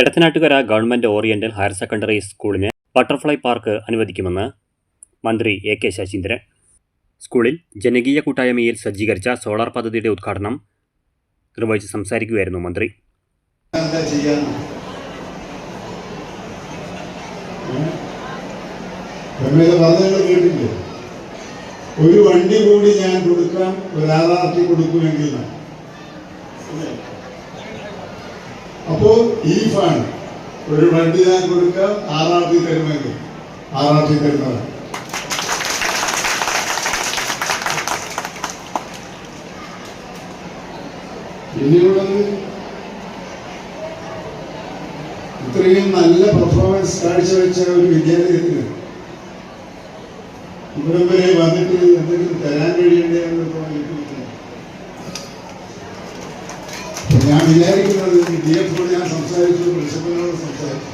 Edathanattukara government oriental higher secondary സ്കൂളിന് butterfly park അനുവദിക്കുമെന്ന് മന്ത്രി എ കെ ശശീന്ദ്രൻ. സ്കൂളിൽ ജനകീയ കൂട്ടായ്മയിൽ സജ്ജീകരിച്ച സോളാർ പദ്ധതിയുടെ ഉദ്ഘാടനം നിർവഹിച്ച് സംസാരിക്കുകയായിരുന്നു മന്ത്രി. ഒരു വണ്ടി കൂടി ഞാൻ കൊടുക്കാം ഒരു കൊടുക്കുമെങ്കിൽ എന്നാണ്. അല്ലേ? അപ്പോ ഈ ഫണ്ട് ഒരു വണ്ടി ഞാൻ കൊടുക്കാം ആറാട്ടി തരുമെങ്കിൽ ആറാട്ടി തരുന്നതാണ് ഇത്രയും നല്ല പെർഫോമൻസ് കാഴ്ചവെച്ച ഒരു വിദ്യാലയത്തിന് ഇവിടം വരെ വന്നിട്ട് എന്തെങ്കിലും തരാൻ കഴിയണ്ടേ എന്ന് തോന്നിയിട്ടുണ്ട് അപ്പൊ ഞാൻ വിചാരിക്കുന്നത് ഡി എഫോട് ഞാൻ സംസാരിച്ചു പ്രിൻസിപ്പലിനോട് സംസാരിച്ചു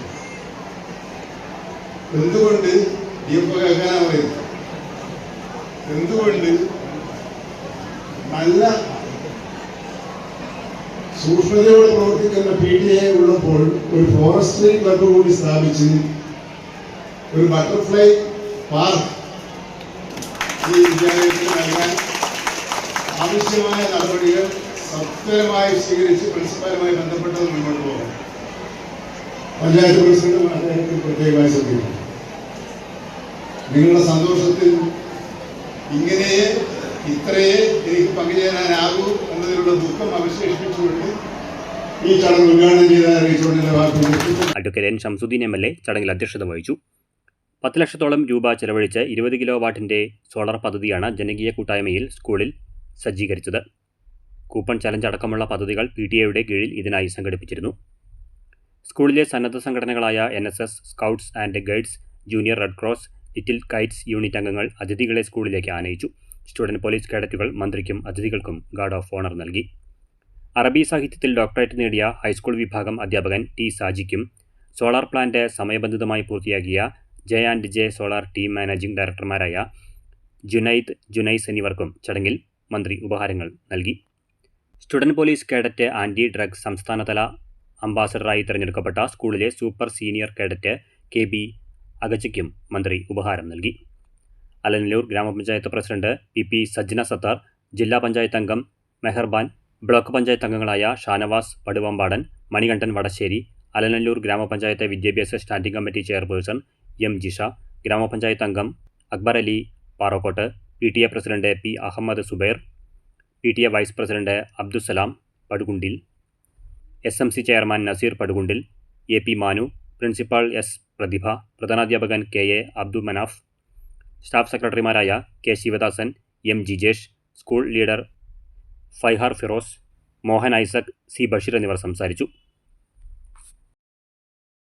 എന്തുകൊണ്ട് ഡിഎഫ് കേൾക്കാനാ പറയുന്നത്? എന്തുകൊണ്ട് നല്ല സൂക്ഷ്മതയോടെ പ്രവർത്തിക്കുന്ന പി ടി എ ഉള്ളപ്പോൾ ഒരു ഫോറസ്റ്ററി ക്ലബ്ബ് കൂടി സ്ഥാപിച്ച് ഒരു ബട്ടർഫ്ലൈ പാർക്ക് ഈ വിദ്യാലയത്തിൽ നൽകാൻ ആവശ്യമായ നടപടികൾ സത്വരമായി സ്വീകരിച്ച് പ്രിൻസിപ്പാലുമായി ബന്ധപ്പെട്ടത് മുന്നോട്ട് പോകണം പഞ്ചായത്ത് പ്രസിഡന്റും അദ്ദേഹത്തിന് പ്രത്യേകമായി ശ്രദ്ധിക്കണം. നിങ്ങളുടെ സന്തോഷത്തിൽ ഇങ്ങനെയെ ഇത്രയേ എനിക്ക് പങ്കുചേരാനാകൂ എന്നതിലുള്ള ദുഃഖം അവശേഷിപ്പിച്ചുകൊണ്ട് ഈ ചടങ്ങ് ഉദ്ഘാടനം ചെയ്ത അറിയിച്ചുകൊണ്ടുള്ള advocate N Shamsuddin M L A ചടങ്ങിൽ അധ്യക്ഷത വഹിച്ചു. പത്ത് ലക്ഷത്തോളം രൂപ ചെലവഴിച്ച് ഇരുപത് കിലോ വാട്ടിന്റെ സോളാർ പദ്ധതിയാണ് ജനകീയ കൂട്ടായ്മയിൽ സ്കൂളിൽ സജ്ജീകരിച്ചത്. കൂപ്പൺ ചലഞ്ച് അടക്കമുള്ള പദ്ധതികൾ പി ടി എയുടെ കീഴിൽ ഇതിനായി സംഘടിപ്പിച്ചിരുന്നു. സ്കൂളിലെ സന്നദ്ധ സംഘടനകളായ N S S scouts and guides junior red cross little kites unit അംഗങ്ങൾ അതിഥികളെ സ്കൂളിലേക്ക് ആനയിച്ചു. സ്റ്റുഡന്റ് പോലീസ് കേഡറ്റുകൾ മന്ത്രിക്കും അതിഥികൾക്കും ഗാർഡ് ഓഫ് ഓണർ നൽകി. അറബി സാഹിത്യത്തിൽ ഡോക്ടറേറ്റ് നേടിയ ഹൈസ്കൂൾ വിഭാഗം അധ്യാപകൻ ടി സാജിക്കും സോളാർ പ്ലാന്റ് സമയബന്ധിതമായി പൂർത്തിയാക്കിയ J and J solar team managing ഡയറക്ടർമാരായ Junaid Junais എന്നിവർക്കും ചടങ്ങിൽ മന്ത്രി ഉപഹാരങ്ങൾ നൽകി. Student police cadet anti drugs സംസ്ഥാനതല അംബാസഡറായി തിരഞ്ഞെടുക്കപ്പെട്ട സ്കൂളിലെ super senior cadet K B അഗച്ചയ്ക്കും മന്ത്രി ഉപഹാരം നൽകി. അലനല്ലൂർ ഗ്രാമപഞ്ചായത്ത് president P P Sajjana Sathar ജില്ലാ പഞ്ചായത്ത് അംഗം മെഹർബാൻ ബ്ലോക്ക് പഞ്ചായത്ത് അംഗങ്ങളായ ഷാനവാസ് പടുവമ്പാടൻ മണികണ്ഠൻ വടശ്ശേരി അലനല്ലൂർ ഗ്രാമപഞ്ചായത്ത് വിദ്യാഭ്യാസ standing committee chairperson M Jisha ഗ്രാമപഞ്ചായത്ത് അംഗം Akbar Ali Parokkot P T A president P Ahammed Zubair P T A vice president Abdussalam Padukundil S M C chairman Naseer Padukundil A P Manu principal S Prathibha പ്രധാനാധ്യാപകൻ K A Abdu Manaf staff സെക്രട്ടറിമാരായ K Sivadasan M Jijesh school leader Faihar Firoz Mohan Isaac C Basheer എന്നിവർ സംസാരിച്ചു.